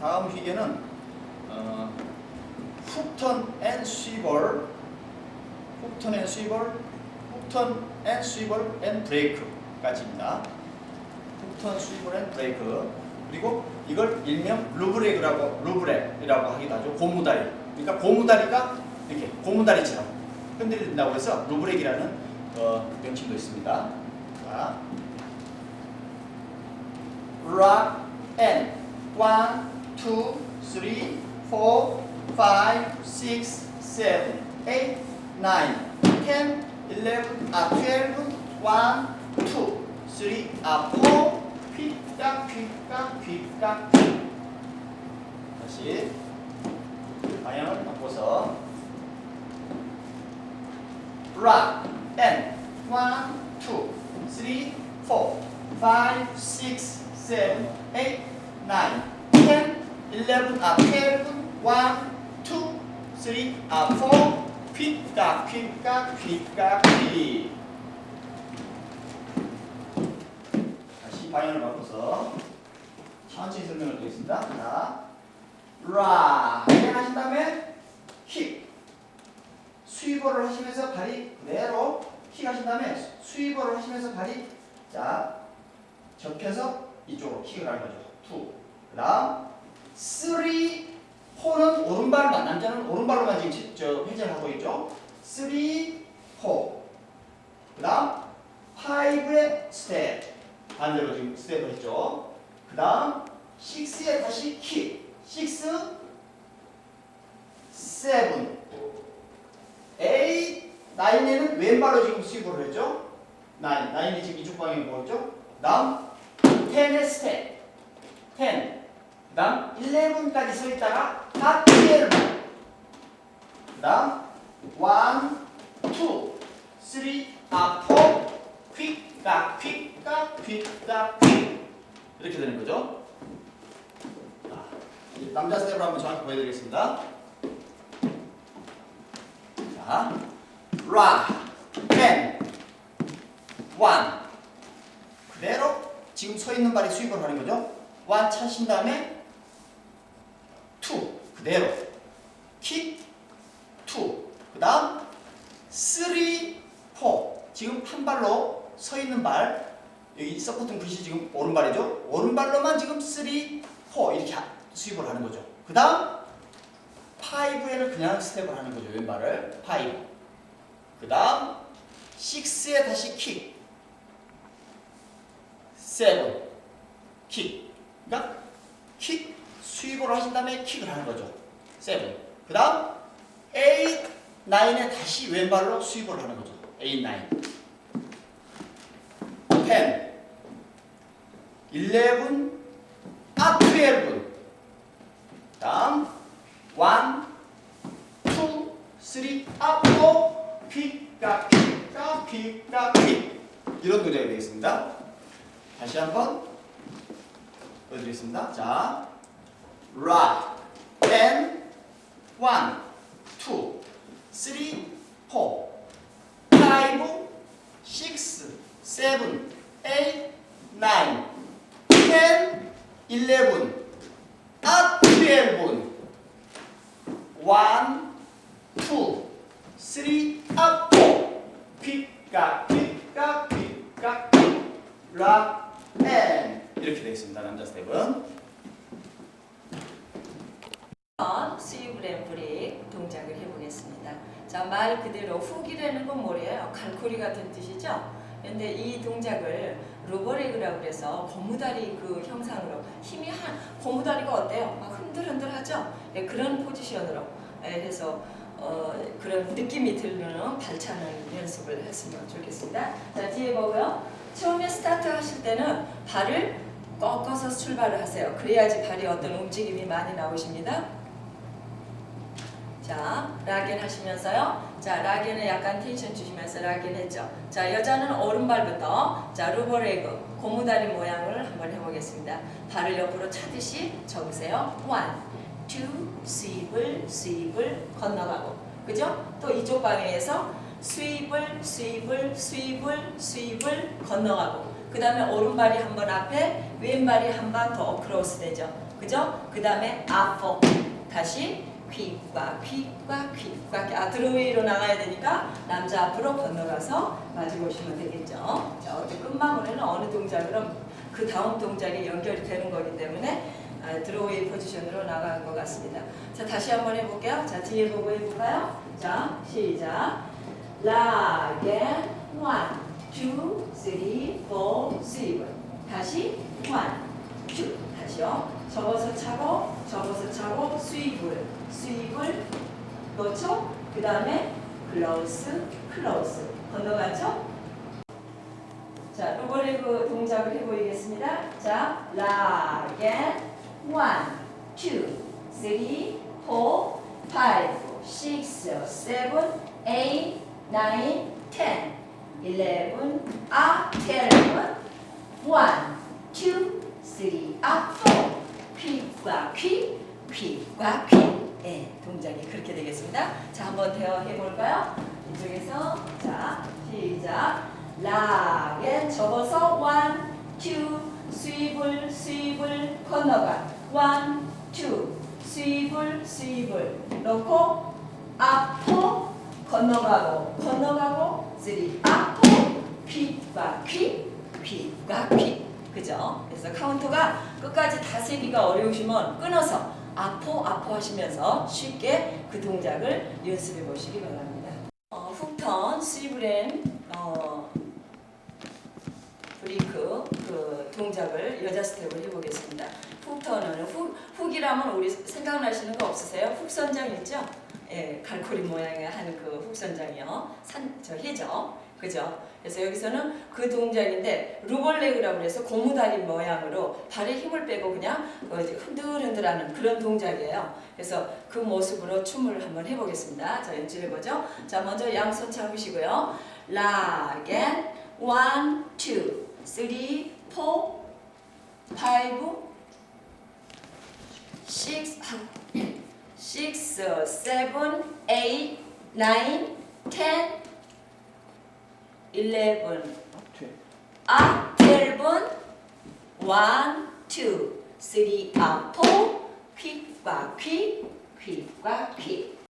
다음 희계는 어, 훅턴 앤 스위벌, 훅턴 앤 스위벌, 훅턴 앤 스위벌 앤 브레이크까지입니다. 훅턴 스위벌 앤 브레이크 그리고 이걸 일명 루브렉이라고 루브렉이라고 하기도 하죠. 고무다리. 그러니까 고무다리가 이렇게 고무다리처럼 흔들린다고 해서 루브렉이라는 어, 명칭도 있습니다. 자, rock and one, two, three, four, five, six, seven, eight, nine, ten, eleven, uh, twelve, one, two, three, uh, four, 픽딱, 픽딱, 픽딱, 픽. 다시 방향을 바꿔서. Rock and one, two, three, four, five, six, seven, eight, nine. Ten, eleven, 아, twelve, one, two, three, 아, four, 휙깍, 휙깍, 휙깍, 휙. 다시 방향을 바꿔서 천천히 설명을 드리겠습니다. 자, 라, 하신 다음에 킥. 스위버를 하시면서 발이 그대로 킥 하신 다음에 스위버를 하시면서 발이 자 접혀서 이쪽으로 킥을 하는 거죠. 투. 그 다음 쓰리 포는 오른발만 남자는 오른발로만 지금 치- 저 회전을 하고 있죠. 쓰리 포. 그 다음 파이브의 스텝 반대로 지금 스텝을 했죠. 그 다음 식스에 다시 킥. 식스 세븐 에잇 나인에는 왼발로 지금 스윙을 했죠. 나인 나인이 지금 이쪽 방향에 보였죠. 다음 텐의 스텝 텐그 다음 11까지 서 있다가 하트를 그 다음 1, 2, 3, 아, 4 퀵각 퀵각 퀵각 퀵 이렇게 되는 거죠. 자, 남자 스텝을 한번 정확히 보여드리겠습니다. 자, 라, 펜, 원. 그대로 지금 서 있는 발이 수입을 하는 거죠. 원 차신 다음에 투 그대로 킥, 투. 그 다음 쓰리, 포. 지금 한 발로 서 있는 발 여기 서포팅 굿이 지금 오른발이죠. 오른발로만 지금 쓰리, 포 이렇게 하- 수입을 하는 거죠. 그 다음 파이브에는 그냥 스텝을 하는 거죠. 왼발을 파이브. 그 다음 6에 다시 킥. 세븐 킥. 그러니까 킥 스윕으로 하신 다음에 킥을 하는 거죠. 세븐. 그 다음 8, 9에 다시 왼발로 스윕을 하는 거죠. 8, 9. 10, 11, 아 12. 다음 1, 2, 3, 앞으로 픽까 픽까 픽까 픽 이런 동작이 되겠습니다. 다시 한번 보여드리겠습니다. 자, rock, ten, one, two, three, four, five, six, seven, eight, nine, ten, eleven, 아, twelve. one, two, three, up, four. 퀵각, 퀵각, 퀵각, 락, 앤 이렇게 되어 있습니다. 남자 스텝은 브레이크 동작을 해보겠습니다. 자, 말 그대로 훅이라는 건 뭐래요? 갈고리 같은 뜻이죠? 근데 이 동작을 로버레그라고 그래서 고무다리 그 형상으로 힘이 한 고무다리가 어때요? 막 흔들흔들하죠? 예, 그런 포지션으로 예, 해서 어, 그런 느낌이 들는 발차는 연습을 했으면 좋겠습니다. 자 뒤에 보고요. 처음에 스타트 하실 때는 발을 꺾어서 출발을 하세요. 그래야지 발이 어떤 움직임이 많이 나오십니다. 자, 락인 하시면서요. 자, 락인에 약간 텐션 주시면서 락인 했죠. 자, 여자는 오른발부터 자, 루버레그 고무다리 모양을 한번 해보겠습니다. 발을 옆으로 차듯이 접으세요. 원, 투, 스윕을 스윕을 건너가고, 그죠? 또 이쪽 방향에서 스윕을 스윕을 스윕을 스윕을 건너가고 그 다음에 오른발이 한 번 앞에 왼발이 한 번 더 크로스 되죠. 그죠? 그 다음에 앞으로 다시 귓과 귓과 귓과 아 드로웨이로 나가야 되니까 남자 앞으로 건너가서 가지고 오시면 되겠죠. 자, 어제 끝마무리는 어느 동작으로 그 다음 동작이 연결이 되는 거기 때문에 아, 드로웨이 포지션으로 나가는 것 같습니다. 자, 다시 한번 해볼게요. 자, 뒤에 보고 해볼까요? 자, 시작. 원, 투, 쓰리, 포, 스리블. 다시 원, 투. 다시요. 접어서 차고, 접어서 차고, 스위블, 스위블, 그렇죠? 그 다음에 클로스, 클로스. 건너가죠? 자, 로버레그 동작을 해보이겠습니다. 자, 라 겐 원, 투, 쓰리, 포, 파이브, 식스, 세븐, 에잇, 나인, 텐, 일레븐, 아, 텔레븐, 원, 투, 쓰리, 아, 포, 퀴, 퀴과 퀴. 예, 동작이 그렇게 되겠습니다. 자, 한번 대화해 볼까요? 이쪽에서 자, 시작. 라겐 접어서 원, 투, 스위블, 스위블 건너가. 원, 투, 스위블, 스위블 놓고 앞으로 건너가고 건너가고 쓰리 앞으로 퀴과 퀴, 퀴과 퀴. 그죠? 그래서 카운터가 끝까지 다 세기가 어려우시면 끊어서 아포 아포 하시면서 쉽게 그 동작을 연습해 보시기 바랍니다. 어, 훅턴, 스위브렌, 어, 브리크 그 동작을 여자 스텝을 해보겠습니다. 훅턴은 훅, 훅이라면 우리 생각나시는 거 없으세요? 훅선장 있죠? 예, 갈고리 모양의 한 그 훅선장이요. 산, 저 해죠. 그죠? 그래서 여기서는 그 동작인데 루벌레그라고 해서 고무다리 모양으로 발에 힘을 빼고 그냥 어, 흔들흔들하는 그런 동작이에요. 그래서 그 모습으로 춤을 한번 해보겠습니다. 자, 연주해보죠. 자, 먼저 양손 잡으시고요. 투, 쓰리, 포, 파이브, 식스, 식 스, 세븐, 에잇, 나인, 텐, 일레븐, 아, 텔븐, 원, 투, 쓰리, 아, 포, 퀴과 퀴, 퀴과 퀴.